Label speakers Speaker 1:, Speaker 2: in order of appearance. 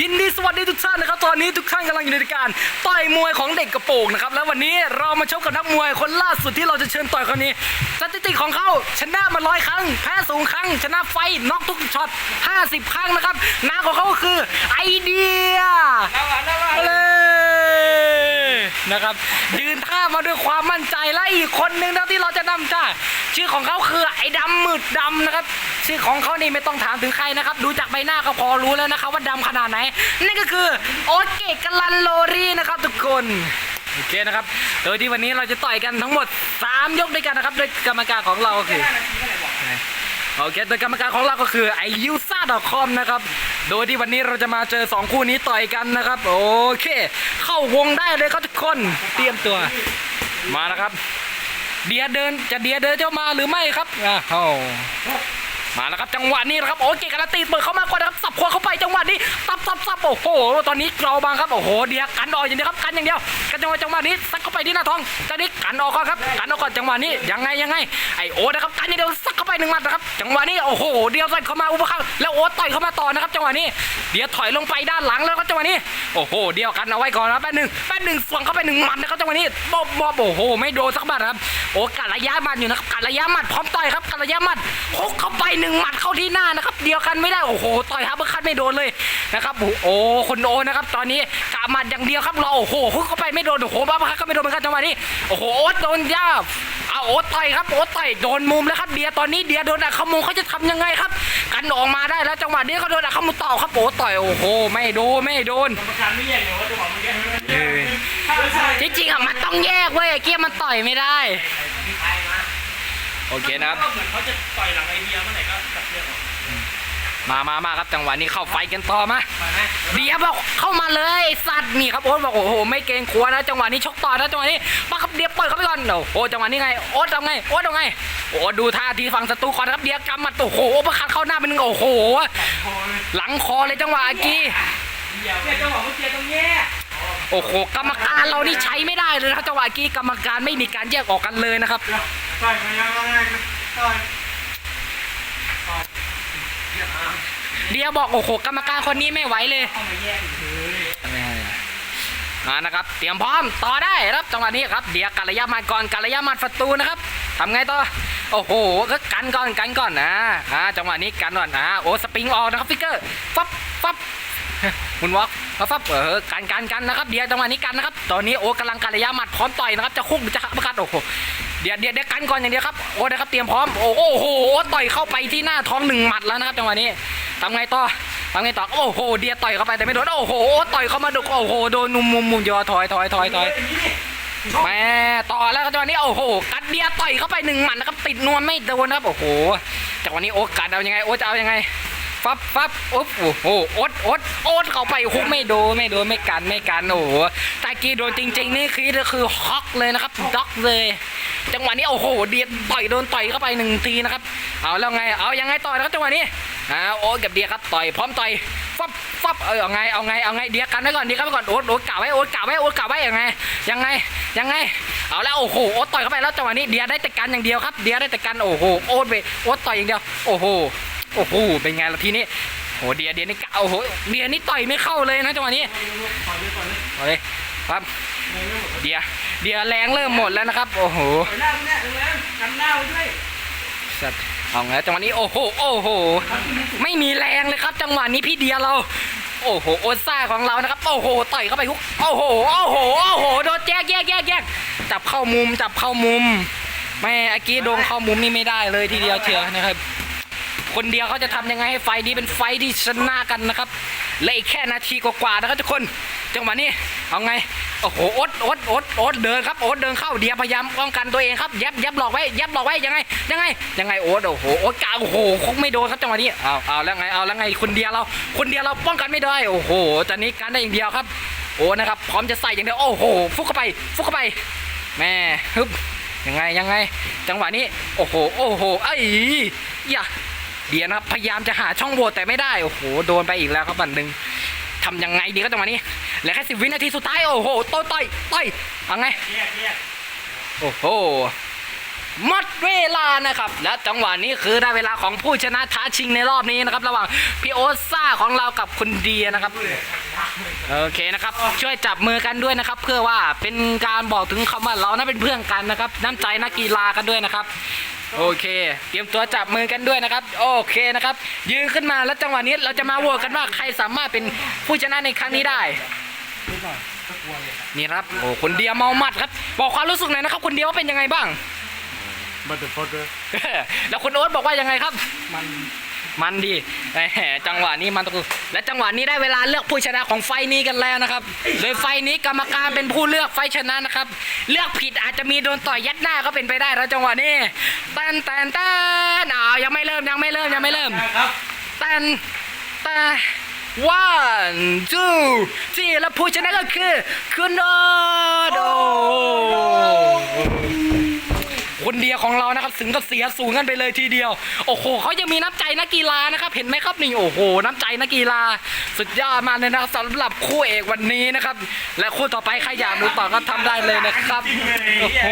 Speaker 1: ยินดีสวัสดีทุกท่านนะครับตอนนี้ทุกท่านกำลังอยู่ในรายการต่อยมวยของเด็กกระโปรงนะครับแล้ววันนี้เรามาชกกับนักมวยคนล่าสุดที่เราจะเชิญต่อยคนนี้สถิติของเขาชนะมาร้อยครั้งแพ้สูงครั้ง ชนะไฟท์น็อกทุกช็อต50 ครั้งนะครับหน้าของเขาก็คือไอเดียเลย นะครับยืนท่ามาด้วยความมั่นใจและอีกคนนึงนะที่เราจะนำท่าชื่อของเขาคือไอ้ดำมืดดำนะครับ ชื่อของเขานี่ไม่ต้องถามถึงใครนะครับ ดูจากใบหน้าก็พอรู้แล้วนะครับว่าดำขนาดไหน นั่นก็คือโอ๊ตเกตกัลันโลรีนะครับทุกคนโอเคนะครับ โดยที่วันนี้เราจะต่อยกันทั้งหมด 3 ยกด้วยกันนะครับ โดยกรรมการของเราคือโอเค โดยกรรมการของเราก็คือไอยูซ่าดอคอมนะครับ โดยที่วันนี้เราจะมาเจอ 2 คู่นี้ต่อยกันนะครับ โอเค เข้าวงได้เลยครับทุกคนเตรียมตัว มานะครับ เดียเดินจะเดียเดินจะมาหรือไม่ครับอ้าว มาแล้วครับจังหวะนี้นะครับโอ้เคการันตีเปิดเข้ามากว่านะครับสับขวาเข้าไปจังหวะนี้สับสับสับโอ้โหตอนนี้เราบางครับโอ้โหเดียกันออกอย่างเดียวครับกันอย่างเดียวกันจังหวะจังหวะนี้ซักเข้าไปที่หน้าท้องตอนนี้กันออกก่อนครับกันออกก่อนจังหวะนี้ยังไงยังไงไอโอ๊ตนะครับกันอย่างเดียวซักเข้าไปหนึ่งมัดนะครับจังหวะนี้โอ้โหเดียวใส่เข้ามาอุปคัมแล้วโอ๊ตต่อยเข้ามาต่อนะครับจังหวะนี้เดียวถอยลงไปด้านหลังแล้วก็จังหวะนี้โอ้โหเดียวกันเอาไว้ก่อนนะแป๊บหนึ่งแป๊บหนึ่งสวงเข้าไปหนึ่งมัดนะครับจังหวะนี้บอบบอบโอ้โห ไม่โดนสักบาทนะครับโอ้กัดระยะมัดอยู่นะครับกัดระยะมัดพร้อมต่อยครับกัดระยะมัดฮุกเข้าไปหนึ่งหมัดเข้าที่หน้านะครับเดียวกันไม่ได้โอ้โหต่อยฮับเบอร์คัทไม่โดนเลยนะครับโอ้โหคนโอนะครับตอนนี้กะหมัดอย่างเดียวครับรอโอ้โหฮุกเข้าไปไม่โดนโอ้โหบัฟคัทก็ไม่โดนเหมือนกันจังหวะนี้โอ้โหโอ๊ตโดนย่าเอาโอ๊ตต่อยครับโอ๊ตต่อยโดนมุมแล้วครับเดียตอนนี้เดียโดนอักขมุมเขาจะทำยังไงครับ กันออกมาได้แล้วจังหวะนี้เขาโดนอักขมุมต่อครับโอ๊ตต่อยโอ้โหไม่โดนไม่โดน
Speaker 2: กรรมการไม่แยกเลยว่าจังหวะเมื่อกี้
Speaker 1: เออจริงๆอะมันต้องแยกเว้ยไอ้เกียร์มันต่อยไม่ได้ โอเคนะครับ
Speaker 2: ก็เหมือนเขาจะต่อยหลังไอเดียเมื่อไหร่ก็ตัดเชือกออก
Speaker 1: มามามาครับจังหวะนี้เข้าไฟกันต่อมา
Speaker 2: มาไหม
Speaker 1: เดียบอกเข้ามาเลยไอ้สัตว์นี่ครับโอ๊ตบอกโอ้โหไม่เกรงกลัวนะจังหวะนี้ชกต่อนะจังหวะนี้มาครับเดียเปิดเข้าไปก่อนโอ้โหจังหวะนี้ไงโอ๊ตทำไงโอ๊ตทำไงโอ้ดูท่าทีฝั่งศัตรูก่อนนะครับเดียกำมัดโอ้โหประคัดเข้าหน้าไปหนึ่งโอ้โหหลังคอเลยจังหวะเมื่อกี้
Speaker 2: เนี่ยจังหวะเมื่อกี้ต้องแยก
Speaker 1: โอ้โหกรรมการเรานี่ใช้ไม่ได้เลยนะครับจังหวะเมื่อกี้กรรมการไม่มีการแยกออกกันเลยนะครับ
Speaker 2: ต่อยมายังไงต่อย
Speaker 1: เดียบอกโอ้โหกรรมการคนนี้ไม่ไหวเลย
Speaker 2: เข้ามาแยกเลย
Speaker 1: อ่านะครับ เตรียมพร้อมต่อได้ครับจังหวะนี้ครับ เดียกัลยามันก่อนกัลยามันประตูนะครับทำไงต่อโอ้โหก็กันก่อนกันก่อนนะอ่าจังหวะนี้กันก่อนอ่าโอ้สปริงออกนะครับฟิกเกอร์ฟับฟับมุนวอล์กฟับฟับเออกันกันกันนะครับเดียจังหวะนี้กันนะครับ ตอนนี้โอ้กำลังกัลยามัดพร้อมต่อยนะครับจะคุกหรือจะประคัดโอ้โห เดี๋ยวเดี๋ยวเดี๋ยวกันก่อนอย่างเดียวครับโอ้นะครับเตรียมพร้อมโอ้โหต่อยเข้าไปที่หน้าท้องหนึ่งหมัดแล้วนะครับจังหวะนี้ทำไงต่อทำไงต่อโอ้โหเดียต่อยเข้าไปแต่ไม่โดนโอ้โหต่อยเข้ามาดุกโอ้โหโดนมุมมุมมุมยอถอยถอยถอยถอยแม่ต่อแล้วจังหวะนี้โอ้โหกัดเดียต่อยเข้าไปหนึ่งหมัดนะครับติดนวลไม่โดนนะครับโอ้โหจังหวะนี้โอ้กัดเอายังไงโอ้จะเอายังไง ฟับฟับอุ๊ปโอ้โหโอดโอดโอดเข้าไปคุกไม่โดนไม่โดนไม่กันไม่กันโอ้โหตากีโดนจริง ๆ นี่คือคือฮอกเลยนะครับด็อกเลย จังหวะนี้โอ้โหเดียดต่อยโดนต่อยเข้าไปหนึ่งทีนะครับเอาแล้วไงเอายังไงต่อยนะครับจังหวะนี้อ่าโอ๊ตกับเดียครับต่อยพร้อมต่อยฟับฟับเออเอาไงเอาไงเอาไงเดียกันไว้ก่อนเดียกันไว้ก่อนโอ๊ตโอ๊ตกะไว้โอ๊ตกะไว้โอ๊ตกะไว้ยังไง ยังไงยังไงเอาแล้วโอ้โหโอ๊ตต่อยเข้าไปแล้วจังหวะนี้เดียได้แต่กันอย่างเดียวครับ เดียได้แต่กันโอ้โหโอ๊ตไปโอ๊ตต่อยอย่างเดียวโอ้โห โอ้โหเป็นไงล่ะทีนี้โหเดียเดียนี่กะโอ้โหเดียนี่ต่อยไม่เข้าเลยนะจังหวะนี้
Speaker 2: เลยต่อา
Speaker 1: เลยครับเดียเดียแรงเริ่มหมดแล้วนะครับ โอ้โห
Speaker 2: เล่าด้วย
Speaker 1: สัตว์เอาไงจังหวะนี้โอ้โหโอ้โหไม่มีแรงเลยครับ จังหวะนี้พี่เดียเรา โอ้โหโอซ่าของเรานะครับ โอ้โหต่อยเข้าไปฮุกโอ้โหโอ้โหโอ้โหโดนแยกแยกแยกแยกจับเข้ามุมจับเข้ามุมแม่อากี้โดนเข้ามุมนี่ไม่ได้เลยทีเดียวเชียวนะครับ คนเดียวเขาจะทำยังไงให้ไฟนี้เป็นไฟที่ชนะกันนะครับและอีกแค่นาทีกว่าๆนะครับทุกคน จังหวะนี้เอาไงโอ้โหอ๊ตโอ๊ตโอ๊ตโอ๊ตเดินครับอ๊ตเดินเข้าเดียพยายามป้องกันตัวเองครับยับยับหลอกไว้ยับหลอกไว้ยังไงยังไงยังไงโอ๊ตโอ้โหโอ๊ตกาโอ้โหคงไม่โดนครับจังหวะนี้เอาเอาแล้วไงเอาแล้วไงคนเดียวเราคนเดียวเราป้องกันไม่ได้โอ้โหตอนนี้การได้อย่างเดียวครับโอ้นะครับพร้อมจะใส่อย่างเดียวโอ้โหฟุกเข้าไปฟุกเข้าไปแม่ฮึบยังไงยังไง จังหวะนี้ โอ้โห โอ้โหไอ้ยา เดียนะครับ พยายามจะหาช่องโหว่แต่ไม่ได้ โอ้โห โดนไปอีกแล้วครับบันหนึ่งทำยังไงดีก็จังหวะนี้เหลือแค่สิบวินาทีสุดท้าย โอ้โหโต้ต่อยต่อยเอาไงโอ้โหหมดเวลานะครับ และจังหวะนี้คือได้เวลาของผู้ชนะท้าชิงในรอบนี้นะครับ ระหว่างพี่โอซ่าของเรากับคุณเดียนะครับ โอเคนะครับ ช่วยจับมือกันด้วยนะครับ เพื่อว่าเป็นการบอกถึงคำว่าเรานั้นเป็นเพื่อนกันนะครับ น้ำใจนักกีฬากันด้วยนะครับ โอเคเตรียมตัวจับมือกันด้วยนะครับ โอเคนะครับ ยืนขึ้นมาแล้วจังหวะนี้เราจะมาโหวตกันว่าใครสามารถเป็นผู้ชนะในครั้งนี้ได้ นี่ครับโอ้คุณเดียเมามัดครับ บอกความรู้สึกหน่อยนะครับคุณเดียว่าเป็นยังไงบ้าง
Speaker 2: บัตเตอร์ฟอร์เดอร์
Speaker 1: แล้วคุณโอ๊ตบอกว่ายังไงครับ
Speaker 2: มัน
Speaker 1: มันดีแหมจังหวะนี้มันตะกุและจังหวะนี้ได้เวลาเลือกผู้ชนะของไฟนี้กันแล้วนะครับ โดยไฟนี้กรรมการเป็นผู้เลือกไฟชนะนะครับ เลือกผิดอาจจะมีโดนต่อยยัดหน้าก็เป็นไปได้แล้วจังหวะนี้แตนแตนแตนอ้าวยังไม่เริ่มยังไม่เริ่มยังไม่เริ่ม
Speaker 2: ครับ
Speaker 1: แตนแตน one two three และผู้ชนะก็คือคุณโอ๊ตโอ้ คนเดียวของเรานะครับถึงกับเสียสูงกันไปเลยทีเดียว โอ้โหเขายังมีน้ำใจนักกีฬานะครับ เห็นไหมครับนี่โอ้โห น้ำใจนักกีฬา สุดยอดมากเลยนะครับสำหรับคู่เอกวันนี้นะครับ และคู่ต่อไปใครอยากดูต่อก็ทำได้เลยนะครับโอ้โห